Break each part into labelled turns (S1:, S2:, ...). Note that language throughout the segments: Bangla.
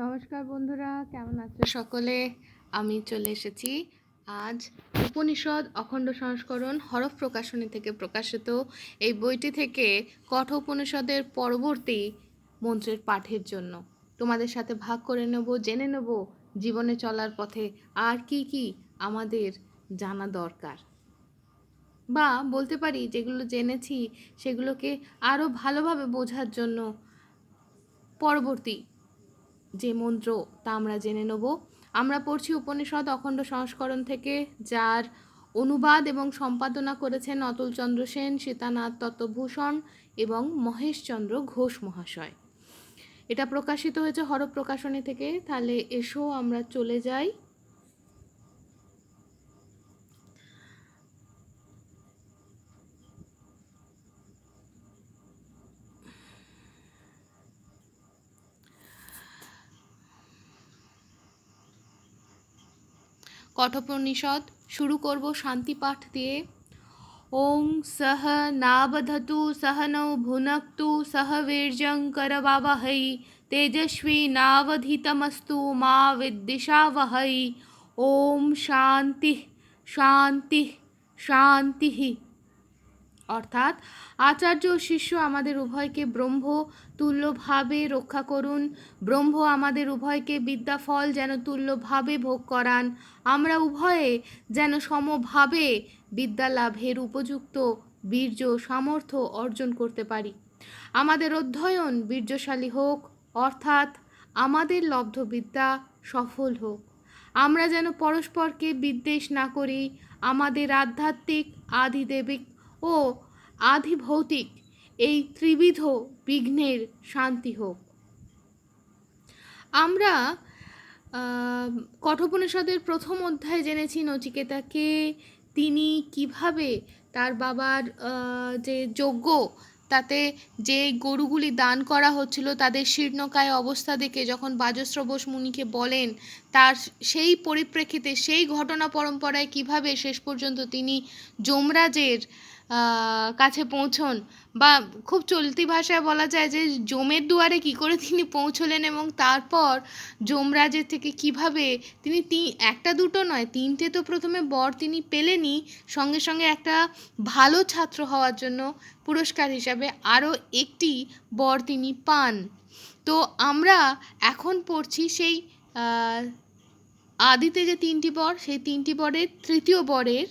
S1: নমস্কার বন্ধুরা কেমন আছো
S2: সকলে আমি চলে এসেছি আজ উপনিষদ অখণ্ড সংস্করণ হরফ প্রকাশনী থেকে প্রকাশিত এই বইটি থেকে কঠোপনিষদের পরবর্তী মন্ত্রের পাঠের জন্য তোমাদের সাথে ভাগ করে নেব জেনে নেব জীবনে চলার পথে আর কি কি আমাদের জানা দরকার বা বলতে পারি যেগুলো জেনেছি সেগুলোকে আরও ভালোভাবে বোঝার জন্য পরবর্তী যে মন্ত্র তা আমরা জেনে নেব আমরা পড়ছি উপনিষদ অখণ্ড সংস্করণ থেকে যার অনুবাদ এবং সম্পাদনা করেছেন অতুলচন্দ্র সেন সীতানাথ তত্ত্বভূষণ এবং মহেশচন্দ্র ঘোষ মহাশয় এটা প্রকাশিত হয়েছে হরপ্রকাশনী থেকে তাহলে এসো আমরা চলে যাই कठोपनिषद शुरू करब शांति पाठ दिए ओम सह नाबधत सह नौ भुन सह वीर्जकर वह तेजस्वी नवधीतमस्तु माँ विदिशा वह ओम शांति शांति शांति অর্থাৎ আচার্য ও শিষ্য আমাদের উভয়কে ব্রহ্ম তুল্যভাবে রক্ষা করুন ব্রহ্ম আমাদের উভয়কে বিদ্যাফল যেন তুল্যভাবে ভোগ করান আমরা উভয়ে যেন সমভাবে বিদ্যা লাভের উপযুক্ত বীর্য সামর্থ্য অর্জন করতে পারি আমাদের অধ্যয়ন বীর্যশালী হোক অর্থাৎ আমাদের লব্ধ বিদ্যা সফল হোক আমরা যেন পরস্পরকে বিদ্বেষ না করি আমাদের আধ্যাত্মিক আদিদেবিক ও আধিভৌতিক এই ত্রিবিধ বিঘ্নের শান্তি হোক আমরা কঠোপনিষদের প্রথম অধ্যায় জেনেছি নচিকেতাকে তিনি কিভাবে তার বাবার যে যজ্ঞ তাতে যে গরুগুলি দান করা হচ্ছিল তাদের শীর্ণকায় অবস্থা দেখে যখন বাজস্রবস মুনিকে বলেন তার সেই পরিপ্রেক্ষিতে সেই ঘটনা পরম্পরায় কিভাবে শেষ পর্যন্ত তিনি যমরাজের কাছে পৌঁছন বা খুব চলতি ভাষায় বলা যায় যে যমের দুয়ারে কী করে তিনি পৌঁছলেন এবং তারপর যমরাজের থেকে কিভাবে তিনি তিন একটা দুটো নয় তিনটে তো প্রথমে বর তিনি পেলেনই সঙ্গে সঙ্গে একটা ভালো ছাত্র হওয়ার জন্য পুরস্কার হিসাবে আরও একটি বর তিনি পান তো আমরা এখন পড়ছি সেই আদিতে যে তিনটি বর সেই তিনটি বরের তৃতীয় বরের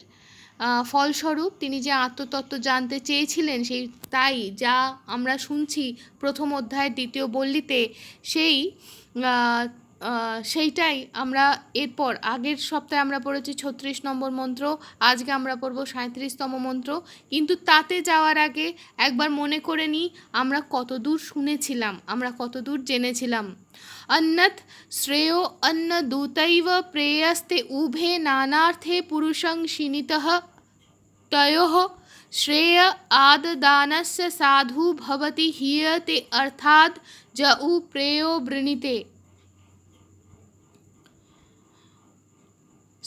S2: ফলস্বরূপ তিনি যে আত্মতত্ত্ব জানতে চেয়েছিলেন সেই তাই যা আমরা শুনছি প্রথম অধ্যায়ের দ্বিতীয় বল্লিতে সেই সেইটাই আমরা এরপর আগের সপ্তাহে আমরা পড়েছি ছত্রিশ নম্বর মন্ত্র আজকে আমরা পড়ব সাঁত্রিশতম মন্ত্র কিন্তু তাতে যাওয়ার আগে একবার মনে করে নিই আমরা কতদূর শুনেছিলাম আমরা কতদূর জেনেছিলাম অন্যত শ্রেয় দূতৈব প্রেয়স্তে উভে নানার্থে পুরুষং সিনিতঃ तयोः श्रेय आददानस्य साधु भवति हीयते अर्थात् जउ प्रेयो वृणीते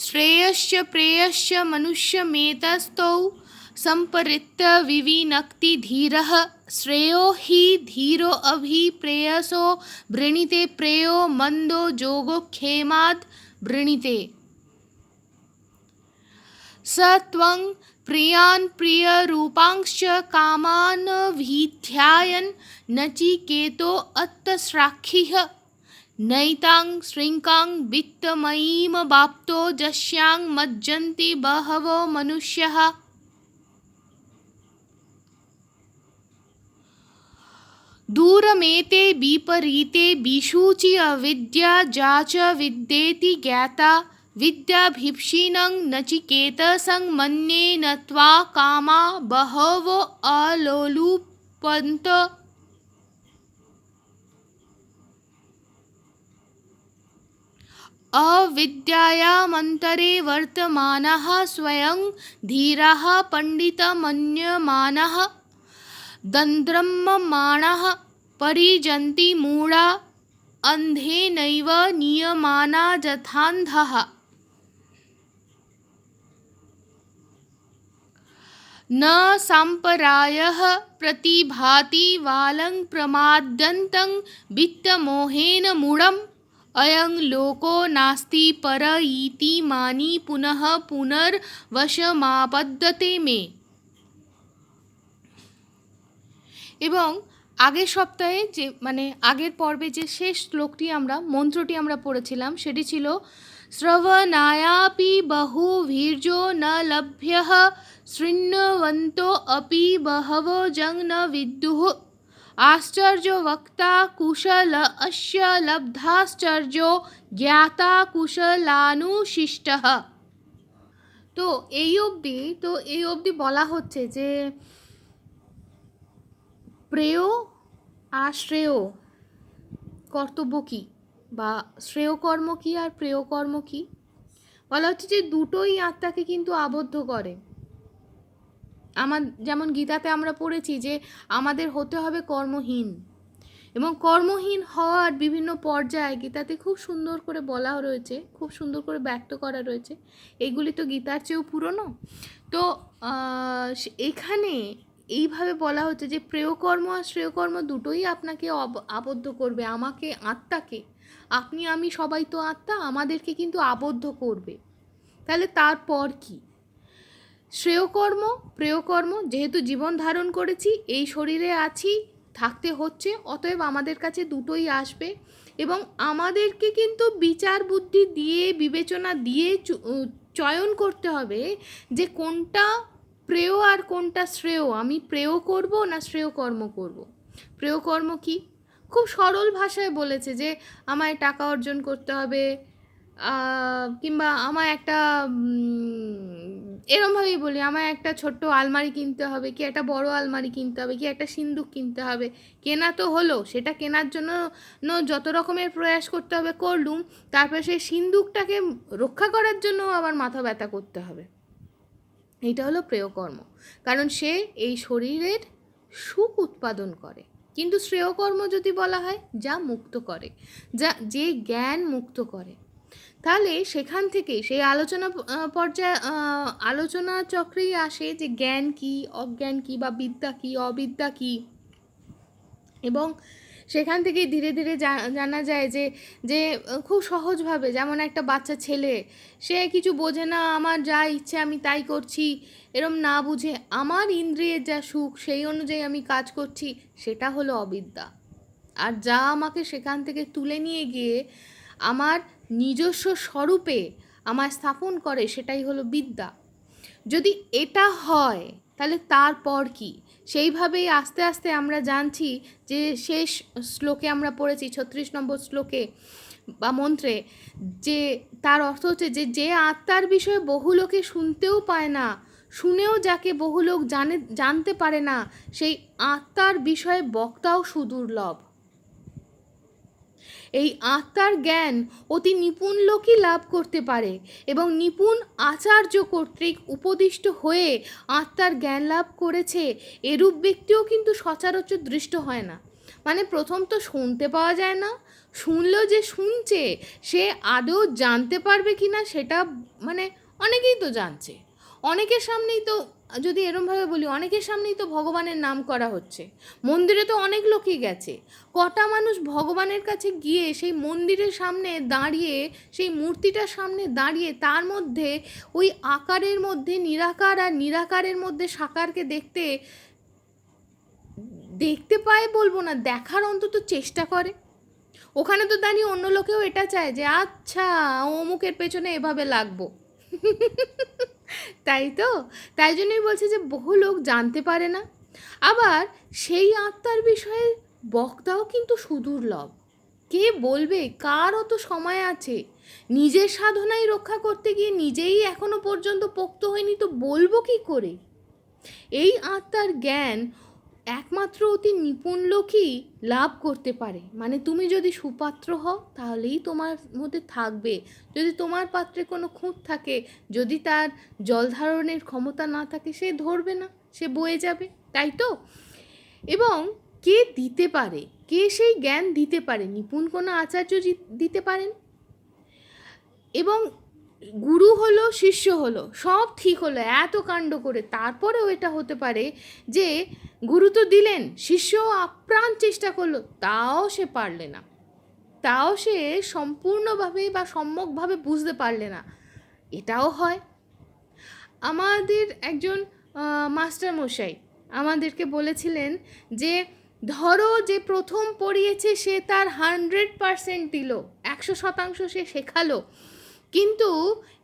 S2: श्रेयस्य प्रेयस्य मनुष्यमेतस्तौ सम्परित्य विविनक्ति धीरः श्रेयो हि धीरो अभि प्रेयसो वृणीते प्रेयो मन्दो जोगोक्षेमात् वृणीते स त्वं प्रियान प्रिय रूपांश प्रियान् प्रियरूपांश्च कामान् वीध्यायन् नैतांग श्रृंकांग वित्तमयीम बाप्तो जश्यांग मज्जन्ति बहवो मनुष्यः दूरमेते विपरीते विशुचि अविद्या जाच विद्येति ज्ञाता विद्याभिप्सिनं नचिकेतसं मन्ये न त्वा कामा बहव अलोलुपन्त अविद्यायामन्तरे वर्तमानः स्वयं धीरः पण्डितमन्यमानः दन्द्रम्यमाणः परिजन्ति मूढा अन्धेनैव नियमाना जथान्धः न साम्परायः प्रतिभाति वालं प्रमाद्यन्तं वित्तमोहेन मूढम् अयं लोको नास्ति पर इति मानि पुनः पुनर्वशमापद्यते मे এবং আগের সপ্তাহে যে মানে আগের পর্বে যে শেষ শ্লোকটি আমরা মন্ত্রটি আমরা পড়েছিলাম সেটি ছিল শ্রবণায়াপি বহু ভীর্য ন লভ্য শৃণ্বন্ত অপি বহব ન વિદુઃ આશ્ચર્યો વક્તા કુશલ અશ્ય লব্ধাশ্চর্য জ্ঞাতা কুশলানুশিষ্ট তো এই অবধি তো এই অবধি বলা হচ্ছে যে প্রেয় আর শ্রেয় কর্তব্য কী বা শ্রেয় কর্ম কী আর প্রেয় কর্ম কী বলা হচ্ছে যে দুটোই আত্মাকে কিন্তু আবদ্ধ করে আমার যেমন গীতাতে আমরা পড়েছি যে আমাদের হতে হবে কর্মহীন এবং কর্মহীন হওয়ার বিভিন্ন পর্যায়ে গীতাতে খুব সুন্দর করে বলা রয়েছে খুব সুন্দর করে ব্যক্ত করা রয়েছে এগুলি তো গীতার চেয়েও পুরনো তো এখানে এইভাবে বলা হচ্ছে যে প্রেয়কর্ম আর শ্রেয়কর্ম দুটোই আপনাকে আবদ্ধ করবে আমাকে আত্মাকে আপনি আমি সবাই তো আত্মা আমাদেরকে কিন্তু আবদ্ধ করবে তাহলে তারপর কী শ্রেয়কর্ম প্রেয়কর্ম যেহেতু জীবন ধারণ করেছি এই শরীরে আছি থাকতে হচ্ছে অতএব আমাদের কাছে দুটোই আসবে এবং আমাদেরকে কিন্তু বিচার বুদ্ধি দিয়ে বিবেচনা দিয়ে চয়ন করতে হবে যে কোনটা প্রেয় আর কোনটা শ্রেয় আমি প্রেয় করব না শ্রেয় কর্ম করব প্রেয় কর্ম কি খুব সরল ভাষায় বলেছে যে আমায় টাকা অর্জন করতে হবে কিংবা আমায় একটা এরমভাবেই বলি আমার একটা ছোট্ট আলমারি কিনতে হবে কি একটা বড় আলমারি কিনতে হবে কি একটা সিন্দুক কিনতে হবে কেনা তো হলো সেটা কেনার জন্য যত রকমের প্রয়াস করতে হবে করলুম তারপরে সেই সিন্দুকটাকে রক্ষা করার জন্য আবার মাথা ব্যথা করতে হবে এটা হলো প্রেয়কর্ম কারণ সে এই শরীরের সুখ উৎপাদন করে কিন্তু শ্রেয়কর্ম যদি বলা হয় যা মুক্ত করে যা যে জ্ঞান মুক্ত করে তাহলে সেখান থেকে সেই আলোচনা পর্যায়ে আলোচনা চক্রেই আসে যে জ্ঞান কি অজ্ঞান কি বা বিদ্যা কি অবিদ্যা কি এবং সেখান থেকে ধীরে ধীরে জানা যায় যে যে খুব সহজভাবে যেমন একটা বাচ্চা ছেলে সে কিছু বোঝে না আমার যা ইচ্ছে আমি তাই করছি এরম না বুঝে আমার ইন্দ্রিয়ের যা সুখ সেই অনুযায়ী আমি কাজ করছি সেটা হলো অবিদ্যা আর যা আমাকে সেখান থেকে তুলে নিয়ে গিয়ে আমার নিজস্ব স্বরূপে আমায় স্থাপন করে সেটাই হলো বিদ্যা যদি এটা হয় তাহলে তারপর কি সেইভাবেই আস্তে আস্তে আমরা জানছি যে শেষ শ্লোকে আমরা পড়েছি ছত্রিশ নম্বর শ্লোকে বা মন্ত্রে যে তার অর্থ হচ্ছে যে যে আত্মার বিষয়ে বহু লোকে শুনতেও পায় না শুনেও যাকে বহু লোক জানে জানতে পারে না সেই আত্মার বিষয়ে বক্তাও সুদুর্লভ এই আত্মার জ্ঞান অতি নিপুণ লোকই লাভ করতে পারে এবং নিপুণ আচার্য কর্তৃক উপদিষ্ট হয়ে আত্মার জ্ঞান লাভ করেছে এরূপ ব্যক্তিও কিন্তু সচরাচর দৃষ্ট হয় না মানে প্রথম তো শুনতে পাওয়া যায় না শুনলেও যে শুনছে সে আদৌ জানতে পারবে কি না সেটা মানে অনেকেই তো জানছে অনেকের সামনেই তো যদি এরমভাবে বলি অনেকের সামনেই তো ভগবানের নাম করা হচ্ছে মন্দিরে তো অনেক লোকই গেছে কটা মানুষ ভগবানের কাছে গিয়ে সেই মন্দিরের সামনে দাঁড়িয়ে সেই মূর্তিটার সামনে দাঁড়িয়ে তার মধ্যে ওই আকারের মধ্যে নিরাকার আর নিরাকারের মধ্যে সাকারকে দেখতে দেখতে পায় বলবো না দেখার অন্তত চেষ্টা করে ওখানে তো দাঁড়িয়ে অন্য লোকেও এটা চায় যে আচ্ছা অমুকের পেছনে এভাবে লাগবো তাই তো তাই জন্যই বলছে যে বহু লোক জানতে পারে না আবার সেই আত্মার বিষয়ে বক্তাও কিন্তু সুদুর্লভ কে বলবে কার অত সময় আছে নিজের সাধনাই রক্ষা করতে গিয়ে নিজেই এখনো পর্যন্ত পোক্ত হয়নি তো বলবো কি করে এই আত্মার জ্ঞান একমাত্র অতি নিপুণ লোকই লাভ করতে পারে মানে তুমি যদি সুপাত্র হও তাহলেই তোমার মধ্যে থাকবে যদি তোমার পাত্রে কোনো খুঁত থাকে যদি তার জল ধারণের ক্ষমতা না থাকে সে ধরবে না সে বয়ে যাবে তাই তো এবং কে দিতে পারে কে সেই জ্ঞান দিতে পারে নিপুণ কোনো আচার্য দিতে পারেন এবং গুরু হলো শিষ্য হলো সব ঠিক হলো এত কাণ্ড করে তারপরেও এটা হতে পারে যে গুরু তো দিলেন শিষ্য আপ্রাণ চেষ্টা করলো তাও সে পারলে না তাও সে সম্পূর্ণভাবে বা সম্যকভাবে বুঝতে পারলে না এটাও হয় আমাদের একজন মাস্টার মশাই আমাদেরকে বলেছিলেন যে ধরো যে প্রথম পড়িয়েছে সে তার হান্ড্রেড পারসেন্ট দিল একশো শতাংশ সে শেখালো কিন্তু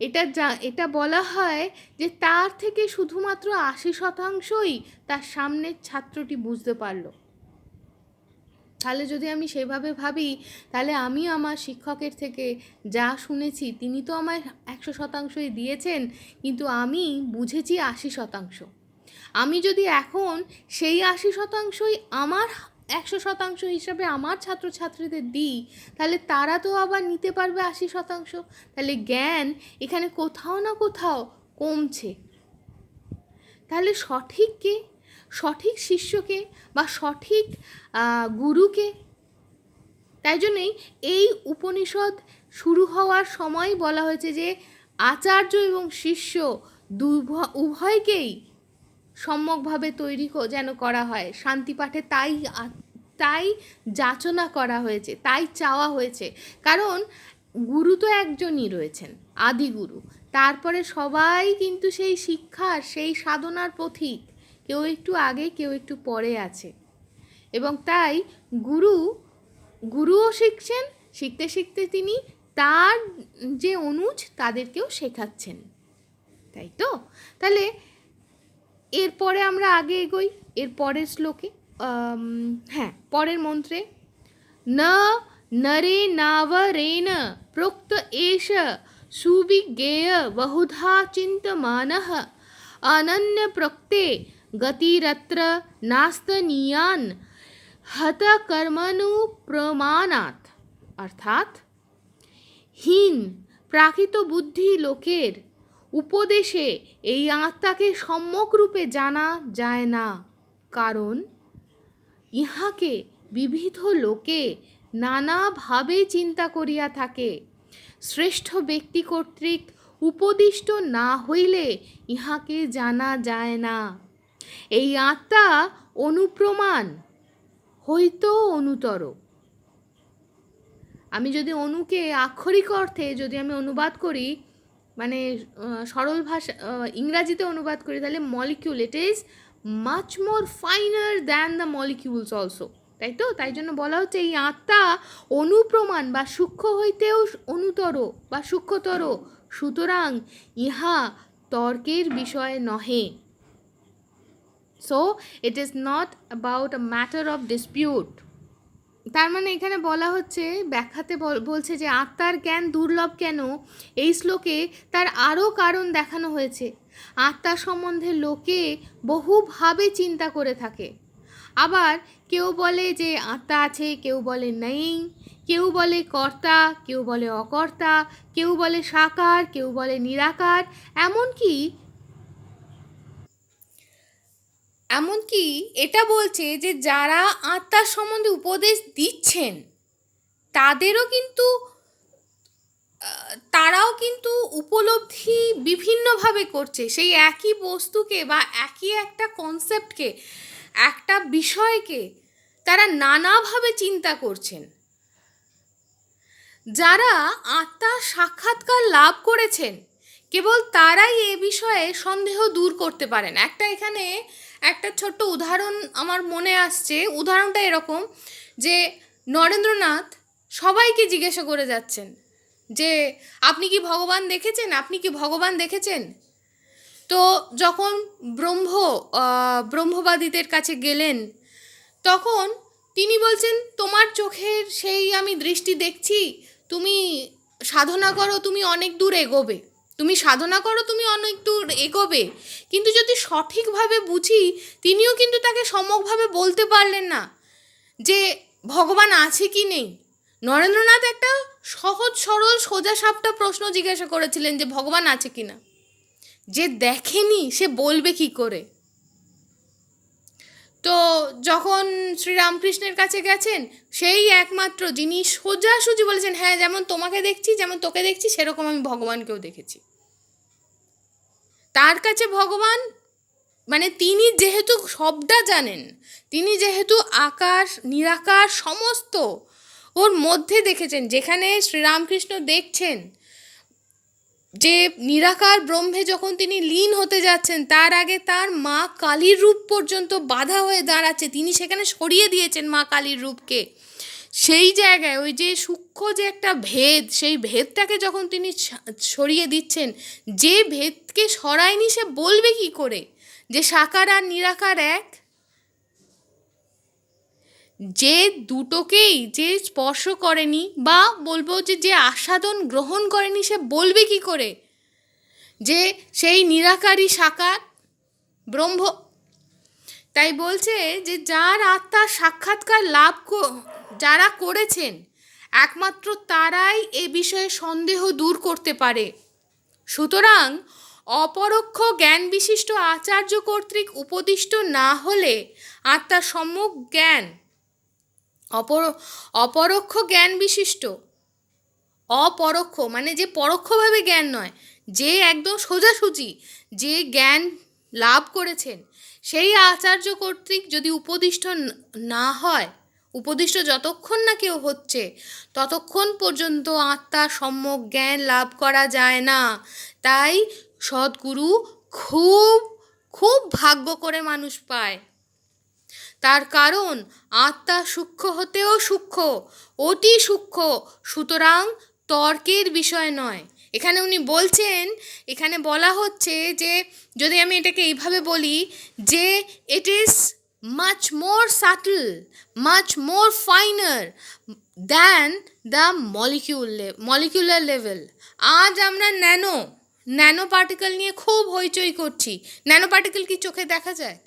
S2: এটা যা এটা বলা হয় যে তার থেকে শুধুমাত্র আশি শতাংশই তার সামনের ছাত্রটি বুঝতে পারল তাহলে যদি আমি সেভাবে ভাবি তাহলে আমি আমার শিক্ষকের থেকে যা শুনেছি তিনি তো আমায় একশো শতাংশই দিয়েছেন কিন্তু আমি বুঝেছি আশি শতাংশ আমি যদি এখন সেই আশি শতাংশই আমার একশো শতাংশ হিসাবে আমার ছাত্রছাত্রীদের দিই তাহলে তারা তো আবার নিতে পারবে আশি শতাংশ তাহলে জ্ঞান এখানে কোথাও না কোথাও কমছে তাহলে সঠিককে সঠিক শিষ্যকে বা সঠিক গুরুকে তাই জন্যই এই উপনিষদ শুরু হওয়ার সময় বলা হয়েছে যে আচার্য এবং শিষ্য উভয়কেই সম্যকভাবে তৈরি যেন করা হয় শান্তি পাঠে তাই তাই যাচনা করা হয়েছে তাই চাওয়া হয়েছে কারণ গুরু তো একজনই রয়েছেন আদিগুরু তারপরে সবাই কিন্তু সেই শিক্ষার সেই সাধনার পথিক কেউ একটু আগে কেউ একটু পরে আছে এবং তাই গুরু গুরুও শিখছেন শিখতে শিখতে তিনি তার যে অনুজ তাদেরকেও শেখাচ্ছেন তাই তো তাহলে এরপরে আমরা आगे গই এরপরের শ্লোক হ্যাঁ পরের মন্ত্রে ন নরি নাবরেণ প্রুক্ত এশ সুবি গেয় বহুধা চিন্তমানহ অনন্য প্রkte গতিরত্র নাস্তনিয়ান হত কর্মনু প্রমানাত অর্থাৎ হীন প্রাকৃত বুদ্ধি লোকের উপদেশে এই আত্মাকে সম্যকরূপে জানা যায় না কারণ ইহাকে বিবিধ লোকে নানাভাবে চিন্তা করিয়া থাকে শ্রেষ্ঠ ব্যক্তি কর্তৃক উপদিষ্ট না হইলে ইহাকে জানা যায় না এই আত্মা অনুপ্রমাণ হইত অনুতর আমি যদি অনুকে আক্ষরিক অর্থে যদি আমি অনুবাদ করি মানে সরল ভাষা ইংরাজিতে অনুবাদ করি তাহলে molecule it is much more finer than the molecules also তাই তো তাই জন্য বলা হচ্ছে এই আত্মা অনুপ্রমাণ বা সূক্ষ্ম হইতেও অনুতর বা সূক্ষ্মতর সুতরাং ইহা তর্কের বিষয় নহে so it is not about a matter of dispute তার মানে এখানে বলা হচ্ছে ব্যাখ্যাতে বলছে যে আত্মার জ্ঞান দুর্লভ কেন এই শ্লোকে তার আরও কারণ দেখানো হয়েছে আত্মা সম্বন্ধে লোকে বহুভাবে চিন্তা করে থাকে আবার কেউ বলে যে আত্মা আছে কেউ বলে নেই কেউ বলে কর্তা কেউ বলে অকর্তা কেউ বলে সাকার কেউ বলে নিরাকার এমনকি এমনকি এটা বলছে যে যারা আত্মার সম্বন্ধে উপদেশ দিচ্ছেন তাদেরও কিন্তু তারাও কিন্তু উপলব্ধি বিভিন্নভাবে করছে সেই একই বস্তুকে বা একই একটা কনসেপ্টকে একটা বিষয়কে তারা নানাভাবে চিন্তা করছেন যারা আত্মার সাক্ষাৎকার লাভ করেছেন কেবল তারাই এ বিষয়ে সন্দেহ দূর করতে পারেন একটা এখানে একটা ছোট্ট উদাহরণ আমার মনে আসছে উদাহরণটা এরকম যে নরেন্দ্রনাথ সবাইকে জিজ্ঞাসা করে যাচ্ছেন যে আপনি কি ভগবান দেখেছেন আপনি কি ভগবান দেখেছেন তো যখন ব্রহ্ম ব্রহ্মবাদীদের কাছে গেলেন তখন তিনি বলছেন তোমার চোখের সেই আমি দৃষ্টি দেখছি তুমি সাধনা করো তুমি অনেক দূর এগোবে তুমি সাধনা করো তুমি অন্য একটু এগোবে কিন্তু যদি সঠিকভাবে বুঝি তিনিও কিন্তু তাকে সমকভাবে বলতে পারলেন না যে ভগবান আছে কি নেই নরেন্দ্রনাথ একটা সহজ সরল সোজা সাপটা প্রশ্ন জিজ্ঞাসা করেছিলেন যে ভগবান আছে কি না যে দেখেনি সে বলবে কি করে তো যখন শ্রীরামকৃষ্ণের কাছে গেছেন সেই একমাত্র যিনি সোজাসুজি বলেছেন হ্যাঁ যেমন তোমাকে দেখছি যেমন তোকে দেখছি সেরকম আমি ভগবানকেও দেখেছি তার কাছে ভগবান মানে তিনি যেহেতু সবটা জানেন তিনি যেহেতু আকাশ নিরাকার সমস্ত ওর মধ্যে দেখেছেন যেখানে শ্রীরামকৃষ্ণ দেখছেন যে নিরাকার ব্রহ্মে যখন তিনি লীন হতে যাচ্ছেন তার আগে তার মা কালীর রূপ পর্যন্ত বাধা হয়ে দাঁড়াচ্ছে তিনি সেখানে সরিয়ে দিয়েছেন মা কালীর রূপকে সেই জায়গায় ওই যে সূক্ষ্ম যে একটা ভেদ সেই ভেদটাকে যখন তিনি সরিয়ে দিচ্ছেন যে ভেদকে সরায়নি সে বলবে কি করে যে সাকার আর নিরাকার এক যে দুটোকেই যে স্পর্শ করেনি বা বলবো যে যে আস্বাদন গ্রহণ করেনি সে বলবে কি করে যে সেই নিরাকারী সাকার ব্রহ্ম তাই বলছে যে যার আত্মার সাক্ষাৎকার লাভ যারা করেছেন একমাত্র তারাই এ বিষয়ে সন্দেহ দূর করতে পারে সুতরাং অপরোক্ষ জ্ঞান বিশিষ্ট আচার্য কর্তৃক উপদিষ্ট না হলে আত্মার সম্যক জ্ঞান অপর অপরোক্ষ জ্ঞান বিশিষ্ট অপরোক্ষ মানে যে পরোক্ষভাবে জ্ঞান নয় যে একদম সোজাসুজি যে জ্ঞান লাভ করেছেন সেই আচার্য কর্তৃক যদি উপদিষ্ট না হয় উপদিষ্ট যতক্ষণ না কেউ হচ্ছে ততক্ষণ পর্যন্ত আত্মা সম্যক জ্ঞান লাভ করা যায় না তাই সদ্গুরু খুব খুব ভাগ্য করে মানুষ পায় তার কারণ আত্মা সূক্ষ্ম হতেও সূক্ষ্ম অতি সূক্ষ্ম সুতরাং তর্কের বিষয় নয় এখানে উনি বলছেন এখানে বলা হচ্ছে যে যদি আমি এটাকে এইভাবে বলি যে it is much more subtle much more finer than the molecule molecular level আজ আমরা ন্যানো ন্যানো পার্টিকেল নিয়ে খুব হইচই করছি ন্যানো পার্টিকেল কি চোখে দেখা যায়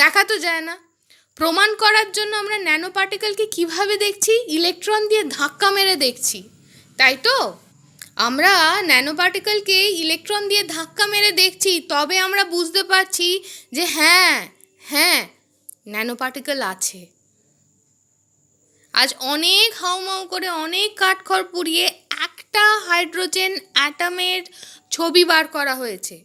S2: দেখা তো যায় না প্রমাণ করার জন্য আমরা ন্যানো পার্টিকেলকে কীভাবে দেখছি ইলেকট্রন দিয়ে ধাক্কা মেরে দেখছি তাই তো আমরা ন্যানো পার্টিকেলকে ইলেকট্রন দিয়ে ধাক্কা মেরে দেখছি তবে আমরা বুঝতে পারছি যে হ্যাঁ হ্যাঁ ন্যানো পার্টিকেল আছে আজ অনেক হাউমাউ করে অনেক কাঠখড় পুড়িয়ে একটা হাইড্রোজেন অ্যাটামের ছবি বার করা হয়েছে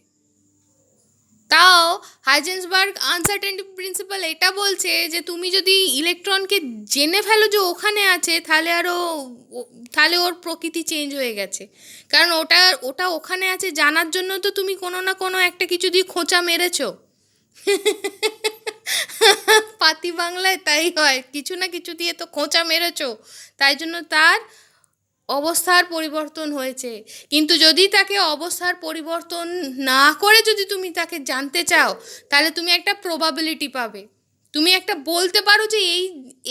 S2: তাও হাইজেন্সবার্গ আনসার্টেন্টি প্রিন্সিপাল এটা বলছে যে তুমি যদি ইলেকট্রনকে জেনে ফেলো যে ওখানে আছে তাহলে আরও তাহলে ওর প্রকৃতি চেঞ্জ হয়ে গেছে কারণ ওটা ওটা ওখানে আছে জানার জন্য তো তুমি কোনো না কোনো একটা কিছু দিয়ে খোঁচা মেরেছো পাতি বাংলায় তাই হয় কিছু না কিছু দিয়ে তো খোঁচা মেরেছো তাই জন্য তার অবস্থার পরিবর্তন হয়েছে কিন্তু যদি তাকে অবস্থার পরিবর্তন না করে যদি তুমি তাকে জানতে চাও তাহলে তুমি একটা প্রবাবিলিটি পাবে তুমি একটা বলতে পারো যে এই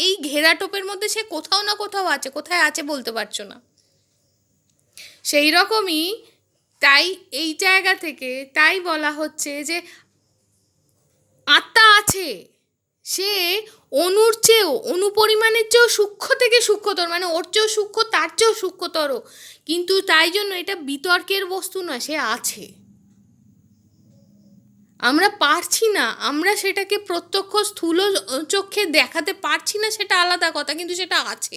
S2: এই ঘেরা টোপের মধ্যে সে কোথাও না কোথাও আছে কোথায় আছে বলতে পারছো না সেই রকমই তাই এই জায়গা থেকে তাই বলা হচ্ছে যে আত্মা আছে সে অনুর চেয়েও অনুপরিমাণের চেয়েও সূক্ষ্ম থেকে সূক্ষ্মতর মানে ওর চেয়েও সূক্ষ্ম তার চেয়েও সূক্ষ্মতর কিন্তু তাই জন্য এটা বিতর্কের বস্তু না সে আছে আমরা পারছি না আমরা সেটাকে প্রত্যক্ষ স্থূল চোখে দেখাতে পারছি না সেটা আলাদা কথা কিন্তু সেটা আছে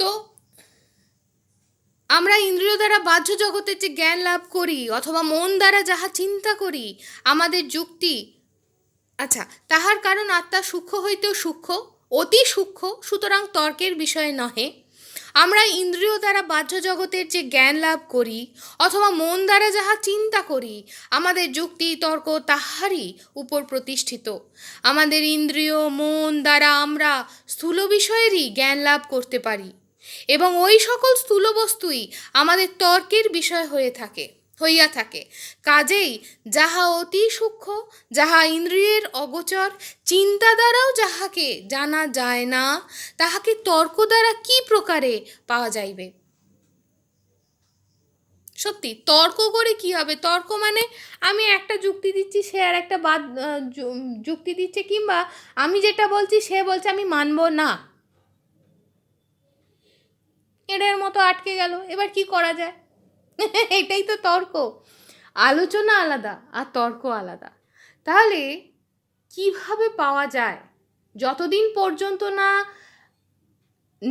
S2: তো আমরা ইন্দ্রিয় দ্বারা বাহ্য জগতের যে জ্ঞান লাভ করি অথবা মন দ্বারা যাহা চিন্তা করি আমাদের যুক্তি আচ্ছা তাহার কারণ আত্মা সূক্ষ্ম হইতেও সূক্ষ্ম অতি সূক্ষ্ম সুতরাং তর্কের বিষয় নহে আমরা ইন্দ্রিয় দ্বারা বাহ্য জগতের যে জ্ঞান লাভ করি অথবা মন দ্বারা যাহা চিন্তা করি আমাদের যুক্তি তর্ক তাহারই উপর প্রতিষ্ঠিত আমাদের ইন্দ্রিয় মন দ্বারা আমরা স্থূল বিষয়েরই জ্ঞান লাভ করতে পারি এবং ওই সকল স্থূল বস্তুই আমাদের তর্কের বিষয় হয়ে থাকে হইয়া থাকে কাজেই যাহা অতি সূক্ষ্ম যাহা ইন্দ্রিয়ের অগোচর চিন্তা দ্বারাও যাহাকে জানা যায় না তাহাকে তর্ক দ্বারা কি প্রকারে পাওয়া যাইবে সত্যি তর্ক করে কি হবে তর্ক মানে আমি একটা যুক্তি দিচ্ছি সে আর একটা বাদ যুক্তি দিচ্ছে কিংবা আমি যেটা বলছি সে বলছে আমি মানব না এঁড়ের মতো আটকে গেল এবার কি করা যায় এটাই তো তর্ক আলোচনা আলাদা আর তর্ক আলাদা তাহলে কিভাবে পাওয়া যায় যতদিন পর্যন্ত না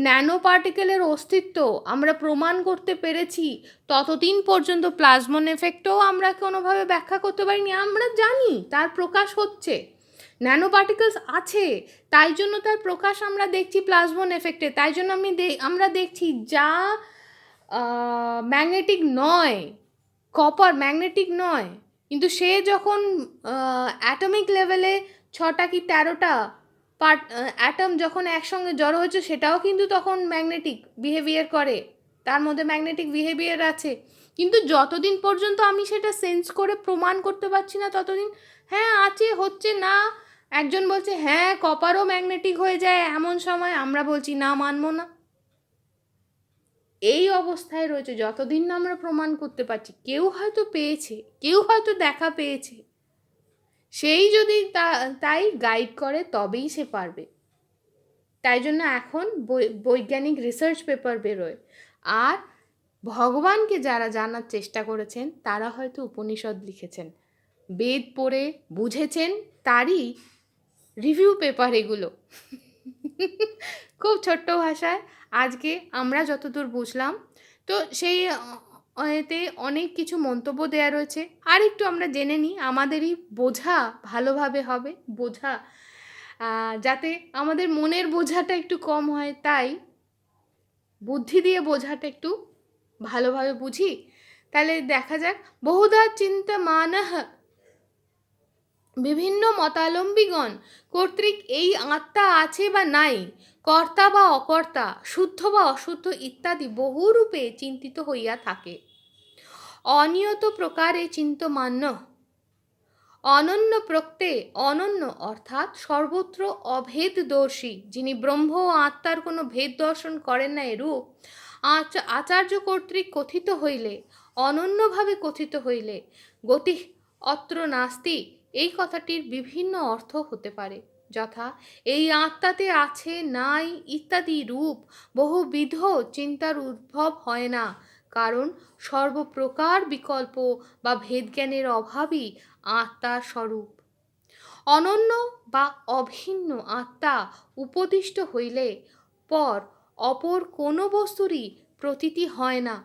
S2: ন্যানো পার্টিকেলের অস্তিত্ব আমরা প্রমাণ করতে পেরেছি ততদিন পর্যন্ত প্লাজমন এফেক্টও আমরা কোনোভাবে ব্যাখ্যা করতে পারিনি আমরা জানি তার প্রকাশ হচ্ছে ন্যানো পার্টিকলস আছে তাই জন্য তার প্রকাশ আমরা দেখছি প্লাজমন এফেক্টে তাই জন্য আমি আমরা দেখছি যা ম্যাগনেটিক নয় কপার ম্যাগনেটিক নয় কিন্তু সে যখন অ্যাটমিক লেভেলে ছটা কি তেরোটা পার্ট অ্যাটম যখন একসঙ্গে জড়ো হচ্ছে সেটাও কিন্তু তখন ম্যাগনেটিক বিহেভিয়ার করে তার মধ্যে ম্যাগনেটিক বিহেভিয়ার আছে কিন্তু যতদিন পর্যন্ত আমি সেটা সেন্স করে প্রমাণ করতে পারছি না ততদিন হ্যাঁ আছে হচ্ছে না একজন বলছে হ্যাঁ কপারও ম্যাগনেটিক হয়ে যায় এমন সময় আমরা বলছি না মানবো না এই অবস্থায় রয়েছে যতদিন না আমরা প্রমাণ করতে পারছি কেউ হয়তো পেয়েছে কেউ হয়তো দেখা পেয়েছে সেই যদি তাই গাইড করে তবেই সে পারবে তাই জন্য এখন বৈজ্ঞানিক রিসার্চ পেপার বেরোয় আর ভগবানকে যারা জানার চেষ্টা করেছেন তারা হয়তো উপনিষদ লিখেছেন বেদ পড়ে বুঝেছেন তারই রিভিউ পেপার এগুলো খুব ছোট্ট ভাষায় আজকে আমরা যতদূর বুঝলাম তো সেই এতে অনেক কিছু মন্তব্য দেয়া রয়েছে আর একটু আমরা জেনে নিই আমাদেরই বোঝা ভালোভাবে হবে বোঝা যাতে আমাদের মনের বোঝাটা একটু কম হয় তাই বুদ্ধি দিয়ে বোঝাটা একটু ভালোভাবে বুঝি তাহলে দেখা যাক বহুধা চিন্তা মানহ বিভিন্ন মতালম্বীগণ কর্তৃক এই আত্মা আছে বা নাই কর্তা বা অকর্তা শুদ্ধ বা অশুদ্ধ ইত্যাদি বহুরূপে চিন্তিত হইয়া থাকে অনিয়ত প্রকারে চিন্তমান্য অনন্য প্রক্তে অনন্য অর্থাৎ সর্বত্র অভেদদর্শী যিনি ব্রহ্ম ও আত্মার কোনো ভেদ দর্শন করেন না এরূপ আচার্য কর্তৃক কথিত হইলে অনন্যভাবে কথিত হইলে গতি অত্র নাস্তি এই কথাটির বিভিন্ন অর্থ হতে পারে যথা এই আত্মাতে আছে নাই ইত্যাদি রূপ বহুবিধ চিন্তার উদ্ভব হয় না কারণ সর্বপ্রকার বিকল্প বা ভেদজ্ঞানের অভাবই আত্মা স্বরূপ অনন্য বা অভিন্ন আত্মা উপদিষ্ট হইলে পর অপর কোনো বস্তুরই প্রতীতি হয় না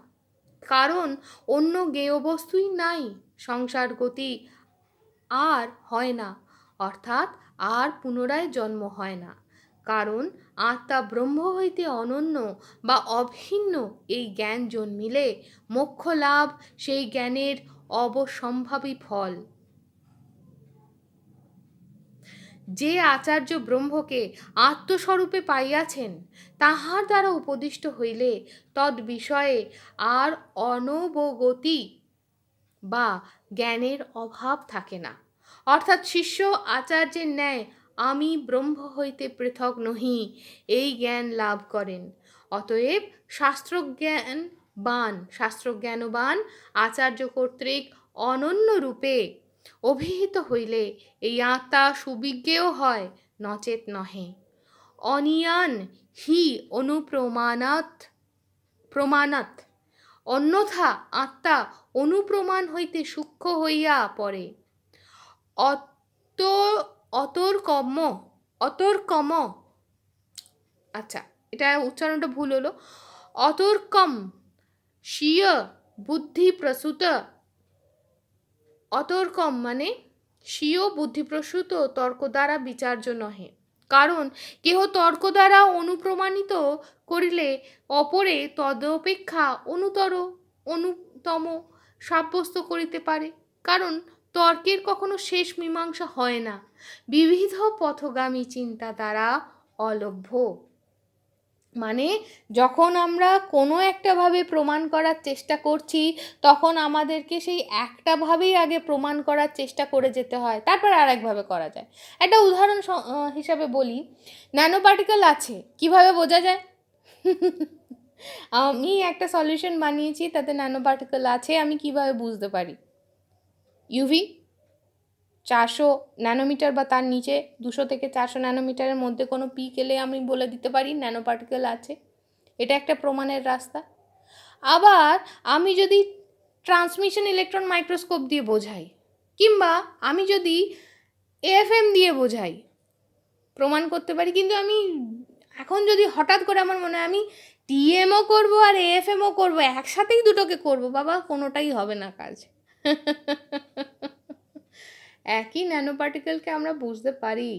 S2: কারণ অন্য জ্ঞেয় বস্তুই নাই সংসার গতি আর হয় না অর্থাৎ আর পুনরায় জন্ম হয় না কারণ আত্মা ব্রহ্ম হইতে অনন্য বা অভিন্ন এই জ্ঞান জন্মিলে মোক্ষ লাভ সেই জ্ঞানের অবসম্ভাবী ফল যে আচার্য ব্রহ্মকে আত্মস্বরূপে পাইয়াছেন তাহার দ্বারা উপদিষ্ট হইলে তদ বিষয়ে আর অনবগতি বা জ্ঞানের অভাব থাকে না অর্থাৎ শিষ্য আচার্যের ন্যায় আমি ব্রহ্ম হইতে পৃথক নহি এই জ্ঞান লাভ করেন অতএব শাস্ত্রজ্ঞান বান শাস্ত্রজ্ঞানবান আচার্য কর্তৃক অনন্য রূপে অভিহিত হইলে এই আত্মা সুবিজ্ঞেয় হয় নচেত নহে অনিয়ান হি অনুপ্রমাণাত প্রমাণাত অন্যথা আত্মা অনুপ্রমাণ হইতে সূক্ষ্ম হইয়া পড়ে অত অতর অতর্কম আচ্ছা এটা উচ্চারণটা ভুল হলো অতর্কম স্বীয় বুদ্ধি প্রসূত অতর্কম মানে স্বীয় বুদ্ধিপ্রসূত তর্ক দ্বারা বিচার্য নহে কারণ কেহ তর্ক দ্বারা অনুপ্রমাণিত করিলে অপরে তদপেক্ষা অনুতর অনুতম সাব্যস্ত করিতে পারে কারণ তর্কের কখনো শেষ মীমাংসা হয় না বিবিধ পথগামী চিন্তা দ্বারা অলভ্য মানে যখন আমরা কোনো একটাভাবে প্রমাণ করার চেষ্টা করছি তখন আমাদেরকে সেই একটাভাবেই আগে প্রমাণ করার চেষ্টা করে যেতে হয় তারপর আর একভাবে করা যায় একটা উদাহরণ হিসাবে বলি ন্যানো পার্টিকেল আছে কিভাবে বোঝা যায় আমি একটা সলিউশন বানিয়েছি তাতে ন্যানো পার্টিকেল আছে আমি কিভাবে বুঝতে পারি ইউভি চারশো ন্যানোমিটার বা তার নিচে দুশো থেকে চারশো ন্যানোমিটারের মধ্যে কোনো পিক এলে আমি বলে দিতে পারি ন্যানো পার্টিকেল আছে এটা একটা প্রমাণের রাস্তা আবার আমি যদি ট্রান্সমিশন ইলেকট্রন মাইক্রোস্কোপ দিয়ে বোঝাই কিংবা আমি যদি এফএম দিয়ে বোঝাই প্রমাণ করতে পারি কিন্তু আমি এখন যদি হঠাৎ করে আমার মনে হয় আমি টিএমও করব আর এএফএমও করবো একসাথেই দুটোকে করব বাবা কোনোটাই হবে না কাজ একই ন্যানো পার্টিকেলকে আমরা বুঝতে পারি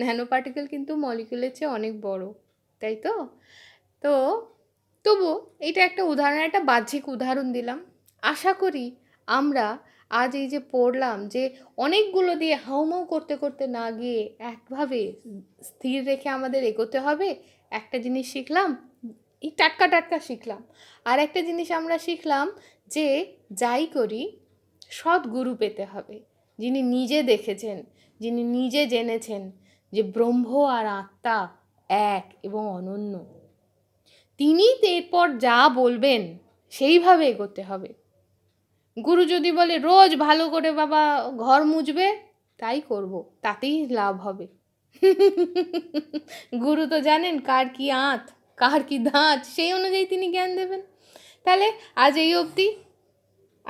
S2: ন্যানো পার্টিকেল কিন্তু মলিকুলের চেয়ে অনেক বড় তাই তো তো তবু এটা একটা উদাহরণ একটা বাহ্যিক উদাহরণ দিলাম আশা করি আমরা আজ এই যে পড়লাম যে অনেকগুলো দিয়ে হাউমাউ করতে করতে না গিয়ে একভাবে স্থির রেখে আমাদের এগোতে হবে একটা জিনিস শিখলাম এই টাটকা টাটকা শিখলাম আর একটা জিনিস আমরা শিখলাম যে যাই করি সৎ গুরু পেতে হবে যিনি নিজে দেখেছেন যিনি নিজে জেনেছেন যে ব্রহ্ম আর আত্মা এক এবং অনন্য তিনি এরপর যা বলবেন সেইভাবে এগোতে হবে গুরু যদি বলে রোজ ভালো করে বাবা ঘর মুছবে তাই করব তাতেই লাভ হবে গুরু তো জানেন কার কি আঁত কার কি দাঁত সেই অনুযায়ী তিনি জ্ঞান দেবেন তাহলে আজ এই অবধি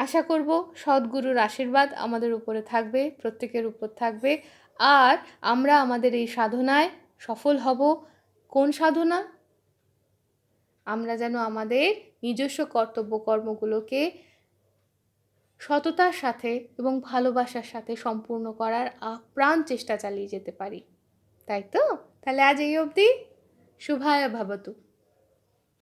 S2: আশা করব সদ্গুরুর আশীর্বাদ আমাদের উপরে থাকবে প্রত্যেকের উপর থাকবে আর আমরা আমাদের এই সাধনায় সফল হব কোন সাধনা আমরা যেন আমাদের নিজস্ব কর্তব্য কর্মগুলোকে সততার সাথে এবং ভালোবাসার সাথে সম্পূর্ণ করার আপ্রাণ চেষ্টা চালিয়ে যেতে পারি তাই তো তাহলে আজ এই অবধি শুভায় ভাবতু